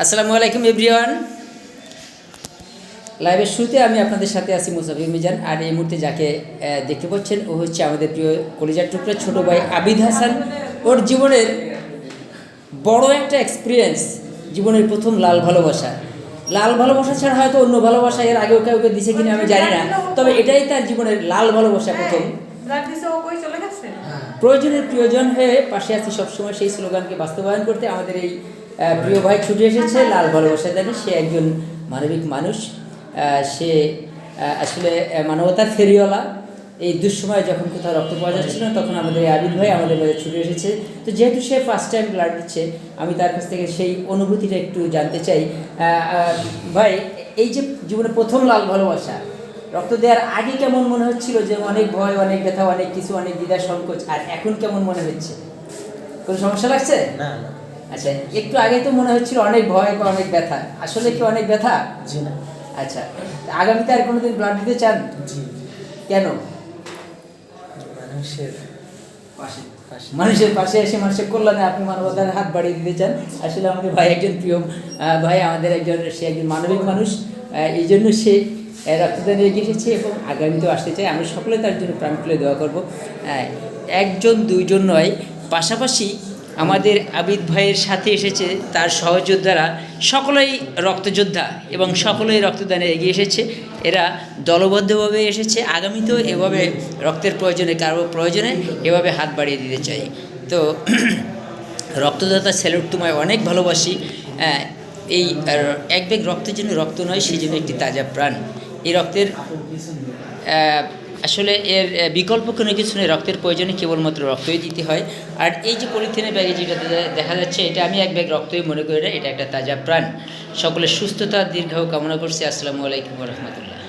আসসালামু আলাইকুম এভরিওয়ান। লাইভের শুরুতে আমি আপনাদের সাথে আছি মুসাফির মিজান। আর এই মুহূর্তে যাকে দেখতে পাচ্ছেন ও হচ্ছে আমাদের প্রিয় কলিজার টুকরা ছোট ভাই আবিদ হাসান। ওর জীবনের বড় একটা এক্সপিরিয়েন্স জীবনের প্রথম লাল ভালোবাসা। লাল ভালোবাসা ছাড়া হয়তো অন্য ভালোবাসা এর আগেও কাউকে দিছে কিনা আমি জানি না। তবে এটাই তার জীবনের লাল ভালোবাসা প্রথম। প্রয়োজনের প্রিয়জন হয়ে পাশে আছি সবসময় সেই স্লোগানকে বাস্তবায়ন করতে আমাদের এই প্রিয় ভাই ছুটে এসেছে, লাল ভালোবাসা জানি সে একজন মানবিক মানুষ। সে আসলে মানবতার ফেরিওয়ালা। এই দুঃসময়ে যখন কোথাও রক্ত পাওয়া যাচ্ছিল না, তখন আমাদের আবিদ ভাই আমাদের মাঝে ছুটে এসেছে। তো যেহেতু সে ফার্স্ট টাইম ব্লাড দিচ্ছে, আমি তার কাছ থেকে সেই অনুভূতিটা একটু জানতে চাই। ভাই, এই যে জীবনে প্রথম লাল ভালোবাসা, রক্ত দেওয়ার আগে কেমন মনে হচ্ছিল যে অনেক ভয়, অনেক ব্যথা, অনেক কিছু, অনেক দ্বিধা, সংকোচ, আর এখন কেমন মনে হচ্ছে? কোনো সমস্যা লাগছে? না। আচ্ছা একটু আগে তো মনে হচ্ছিল অনেক ভয় বা অনেক ব্যথা। আসলে কি অনেক ব্যথা? জি না। আচ্ছা আগামীতে আর কোনোদিন ব্লাড দিতে চান? জি। কেন? মানুষের পাশে মানুষের পাশে এসে মানুষের কল্যাণে আপনি মানবতার হাত বাড়িয়ে দিতে চান? আসলে আমাদের ভাই একজন প্রিয় ভাই আমাদের একজন সে একজন মানবিক মানুষ। এই জন্য সে রক্তদানে এগিয়ে এসেছে এবং আগামীতেও আসতে চাই আমি সকলে তার জন্য প্রাণ খুলে দেওয়া করব। একজন দুইজন নয় পাশাপাশি আমাদের আবিদ ভাইয়ের সাথে এসেছে, তার সহযোদ্ধারা সকলেই রক্তযোদ্ধা এবং সকলেই রক্তদানে এগিয়ে এসেছে। এরা দলবদ্ধভাবে এসেছে, আগামীতেও এভাবে রক্তের প্রয়োজনে, কারও প্রয়োজনে এভাবে হাত বাড়িয়ে দিতে চাই। তো রক্তদাতা স্যালুট তোমায় অনেক ভালোবাসি। এই এক ব্যাগ রক্তের জন্য রক্ত নয় সেই জন্য একটি তাজা প্রাণ। এই রক্তের আসলে এর বিকল্প কোনো কিছু নেই, রক্তের প্রয়োজনে কেবলমাত্র রক্তই দিতে হয়। আর এই যে পলিথিনের ব্যাগে যেটা দেখা যাচ্ছে, এটা আমি এক ব্যাগ রক্তই মনে করি না, এটা একটা তাজা প্রাণ। সকলের সুস্থতা দীর্ঘ কামনা করছি। আসসালামু আলাইকুম রহমতুল্লাহ।